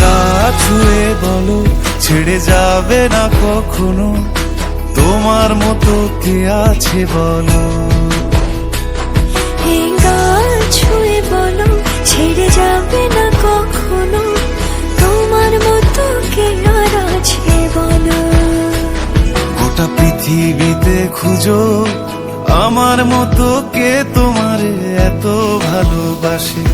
গা ছুঁয়ে বলো ছেড়ে যাবে না কখনো? তোমার মতো কে আছে বলো? ছুঁয়ে বলো ছেড়ে যাবে না কখনো? তোমার মতো কে আর আছে বলো? গোটা পৃথিবীতে খুঁজো আমার মতো কে তোমার এত ভালোবাসে?